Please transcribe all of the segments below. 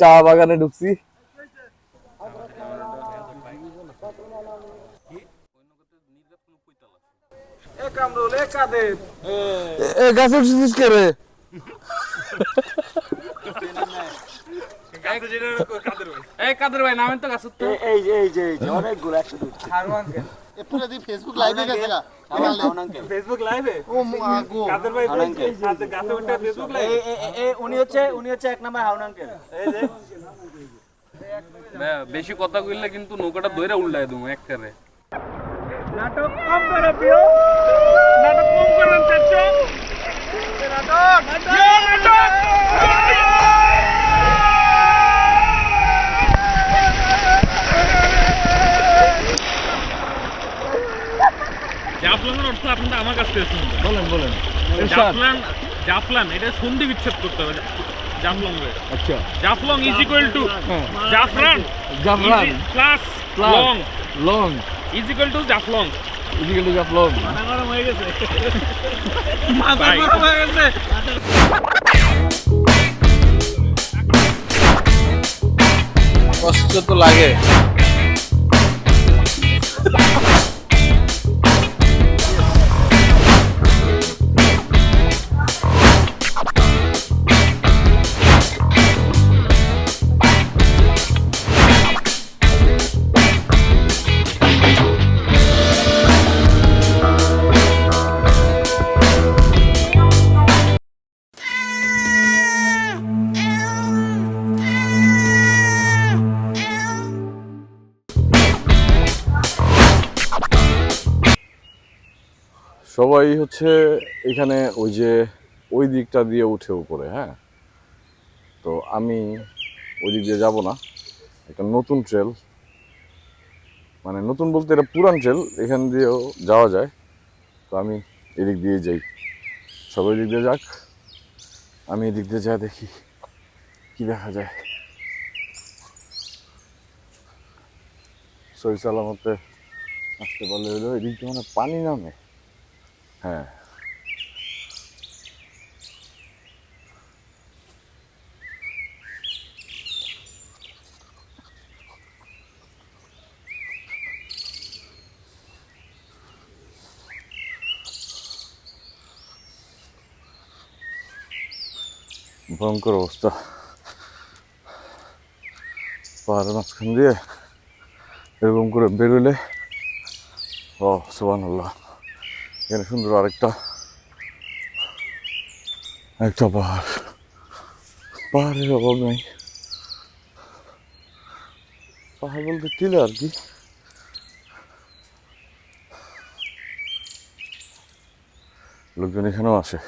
চা বাগানে ঢুকছি। এ গাছে উঠছিস কে রে? কাদের ভাই নামেন তো গাছের এই যে এই যে এই যে অনেকগুলো একসাথে ফেসবুক লাইভে গেছে গা ফেসবুক লাইভে ও মা গো। কাদের ভাই গাছে উঠে ফেসবুক লাইভে এই এই- এই উনি হচ্ছে উনি হচ্ছে এক নাম্বার হাউন আঙ্কেল। এই যে। বেশি কথা কইলে কিন্তু নৌকাটা দইরা উল্টায় দেবো একবারে জাফলানের আমার শুনবেন বলেন বলেন। জাফলান জাফলান এটা সন্ধি বিচ্ছেদ করতে হবে জাফলং আচ্ছা। জাফলং ইজ ইকুয়াল টু জাফরান জাফরান plus long long is equal to Jaflong. Is equal to Jaflong ভাই কষ্ট তো লাগে। সবাই হচ্ছে এখানে ওই যে ওই দিকটা দিয়ে উঠে উপরে হ্যাঁ? তো আমি ওই দিক দিয়ে যাব না। একটা নতুন ট্রেল মানে নতুন বলতে এটা পুরান ট্রেল, এখান দিয়েও যাওয়া যায়। তো আমি এদিক দিয়ে যাই। সবাই দিক দিয়ে যাক। আমি এদিক দিয়ে যা দেখি, কি দেখা যায়। সই সালামতে আসতে পারলে এদিক দিয়ে মানে পানি নামে। হ্যাঁ। ভয়ঙ্কর অবস্থা। পাহাড়ের মাঝখান দিয়ে এরকম করে বেরোলে ও সুবান আল্লাহ এখানে সুন্দর আরেকটা একটা পাহাড়। পাহাড়ের অভাব নাই। পাহাড় বলতে টিলা আর কি? লোকজন এখানেও আসে।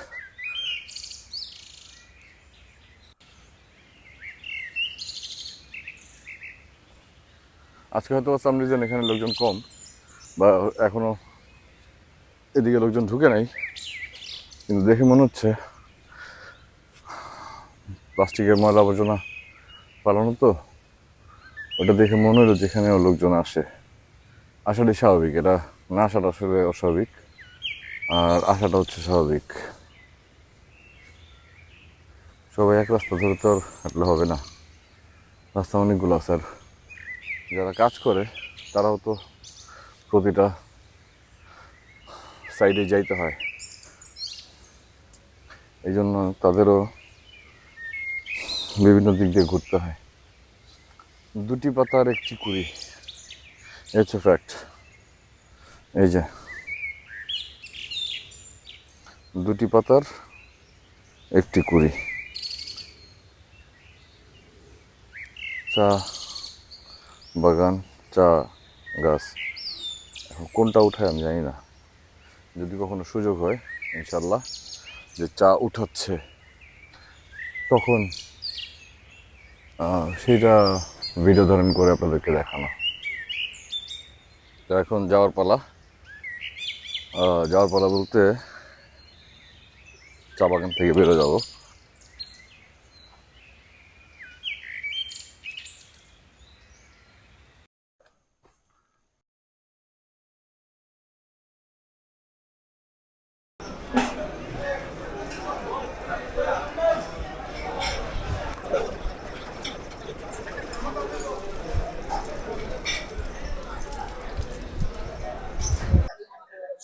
আজকে হয়তো সাম রিজন এখানে লোকজন কম, বা এখনও এদিকে লোকজন ঢুকে নাই, কিন্তু দেখে মনে হচ্ছে প্লাস্টিকের ময়লা আবর্জনা পালানো তো। ওটা দেখে মনে হলো যেখানেও লোকজন আসে। আসাটাই স্বাভাবিক, এটা না আসাটা আসলে অস্বাভাবিক, আর আসাটা হচ্ছে স্বাভাবিক। সবাই এক রাস্তা ধরে তো আর হবে না। রাস্তা অনেকগুলো আছে, আর যারা কাজ করে, তারাও তো প্রতিটা সাইডে যাইতে হয়। এই জন্য তাদেরও বিভিন্ন দিক দিয়ে ঘুরতে হয়। দুটি পাতার একটি কুড়ি। হচ্ছে ফ্যাক্ট এই যে। দুটি পাতার একটি কুড়ি। চা বাগান, চা গাছ। এখন কোনটা উঠায় আমি জানি না। যদি কখনো সুযোগ হয় ইনশাল্লাহ যে চা উঠাচ্ছে, তখন সেটা ভিডিও ধারণ করে আপনাদেরকে দেখানো। তো এখন যাওয়ার পালা। যাওয়ার পালা বলতে চা বাগান থেকে বেরো যাব।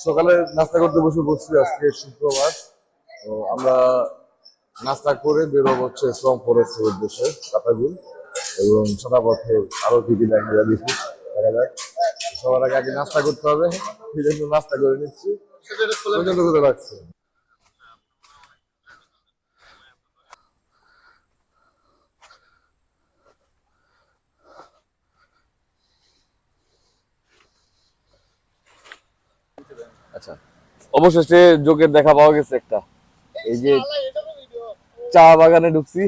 সকালে নাস্তা করতে বসে বসছি আজকে শুক্রবার। তো আমরা নাস্তা করে বেরোব হচ্ছে শ্রম ফরেস্টের উদ্দেশ্যে কাটাগুল এবং সাদা পথে আরও কি কি দেখা যায় দেখি দেখা যাক। সবার আগে আগে নাস্তা করতে হবে সেই জন্য নাস্তা করে নিচ্ছি। পর্যন্ত আচ্ছা। অবশেষে যোগের দেখা পাওয়া গেছে একটা। এই যে চা বাগানে ঢুকছি।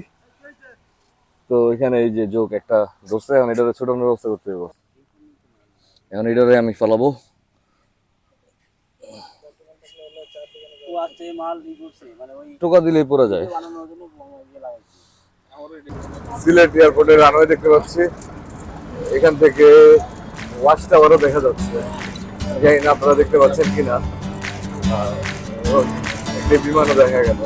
তো এখানে এই যে যোগ একটা ধরছে এখন এটারে ছোটানোর ব্যবস্থা করতে হবে এখন এটারে আমি ফেলাবো। মানে ওই টোকা দিলেই পড়ে যায়। ইয়ে সিলেট এয়ারপোর্টের রানওয়ে দেখতে পাচ্ছি। এখান থেকে ওয়াচ টাওয়ারও দেখা যাচ্ছে। জানি না আপনারা দেখতে পাচ্ছেন কিনা। একটি বিমানও দেখা গেল।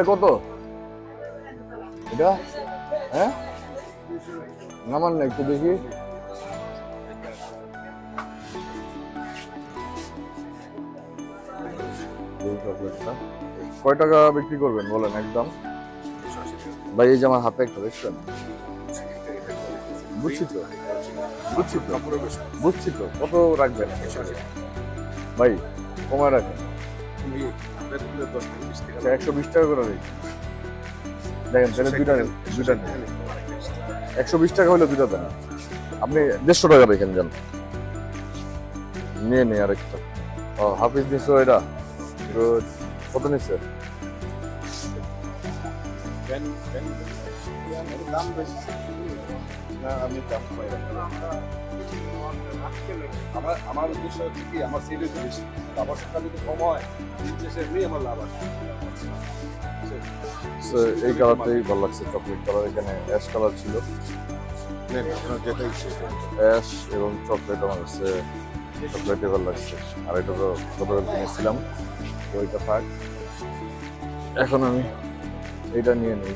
এটা কত? এটা? হ্যাঁ? নামান না একটু দেখি। কয় টাকা বিক্রি করবেন বলেন একদম? ভাই, এই যে আমার হাতে একটা, দেখছেন? বুঝছি তো? বুঝছি তো? বুঝছি তো? কত রাখবেন? ভাই, কমায় রাখেন। আচ্ছা একশো বিশ টাকা করে দেখেন তাহলে দুইটা দুইটা একশো বিশ টাকা হলে দুইটা দেন আপনি দেড়শো টাকা রেখেন যান নিয়ে নিই আরেকটা। ও হাফিজ নিছো এটা কত নিচ্ছে আমার আমার উদ্দেশ্য হচ্ছে কি আমার সেল হচ্ছে বেশি আবশ্যকতা যদি কম হয় আমার লাভ আছে এই কালারটাই ভালো লাগছে চকলেট কালার এখানে অ্যাশ কালার ছিল অ্যাশ এবং চকলেট আমার কাছে চকলেটই ভালো লাগছে। আর এটা তো গতকাল কিনেছিলাম ওইটা থাক। এখন আমি এইটা নিয়ে নিই।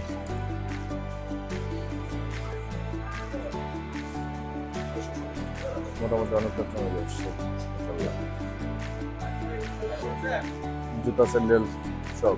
মোটামুটি অনেক কমে যাচ্ছে জুতা স্যান্ডেল সব।